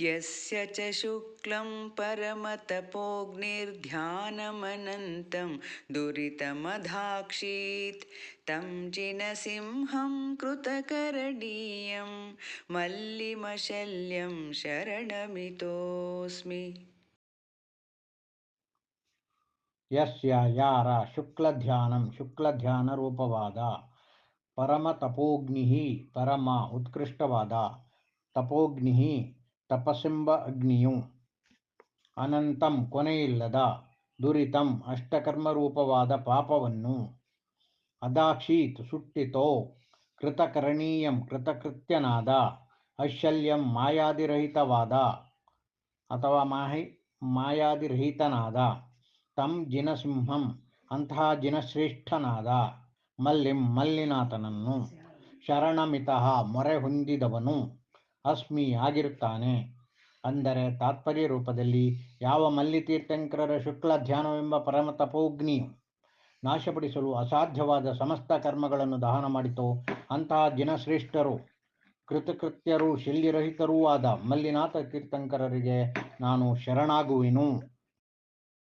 यस्य च शुक्लं परमतपोऽग्निर्ध्यानमनन्तं दुरितमधाक्षीत् तं चिनसिंहं कृतकरणीयं मल्लिमशल्यं शरणमितोऽस्मि। यस्य यार शुक्लध्यानं शुक्लध्यानरूपवादा परमतपोऽग्निः परमा उत्कृष्टवादा तपोग्निः ತಪಸ್ಸೆಂಬ ಅಗ್ನಿಯು. ಅನಂತಂ ಕೊನೆಯಿಲ್ಲದ ದುರಿತಂ ಅಷ್ಟಕರ್ಮರೂಪವಾದ ಪಾಪವನ್ನು. ಅದಾಕ್ಷೀತ್ ಸುಟ್ಟಿತೋ ಕೃತಕರಣೀಯಂ ಕೃತಕೃತ್ಯನಾದ ಅಶಲ್ಯಂ ಮಾಯಾದಿರಹಿತವಾದ ಅಥವಾ ಮಾಹಿ ಮಾಯಾದಿರಹಿತನಾದ. ತಂ ಜಿನಸಿಂಹಂ ಅಂತಹ ಜಿನಶ್ರೇಷ್ಠನಾದ ಮಲ್ಲಿಂ ಮಲ್ಲಿನಾಥನನ್ನು ಶರಣಮಿತಃ ಮೊರೆ ಹೊಂದಿದವನು. ಅಸ್ಮಿ ಆಗಿರುತ್ತಾನೆ. ಅಂದರೆ ತಾತ್ಪರ್ಯ ರೂಪದಲ್ಲಿ ಯಾವ ಮಲ್ಲಿತೀರ್ಥಂಕರರ ಶುಕ್ಲ ಧ್ಯಾನವೆಂಬ ಪರಮ ತಪೋಗ್ನಿಯು ನಾಶಪಡಿಸಲು ಅಸಾಧ್ಯವಾದ ಸಮಸ್ತ ಕರ್ಮಗಳನ್ನು ದಹನ ಮಾಡಿತೋ ಅಂತಹ ದಿನಶ್ರೇಷ್ಠರು, ಕೃತಕೃತ್ಯರೂ, ಶಲ್ಯರಹಿತರೂ ಆದ ಮಲ್ಲಿನಾಥ ತೀರ್ಥಂಕರರಿಗೆ ನಾನು ಶರಣಾಗುವೆನು.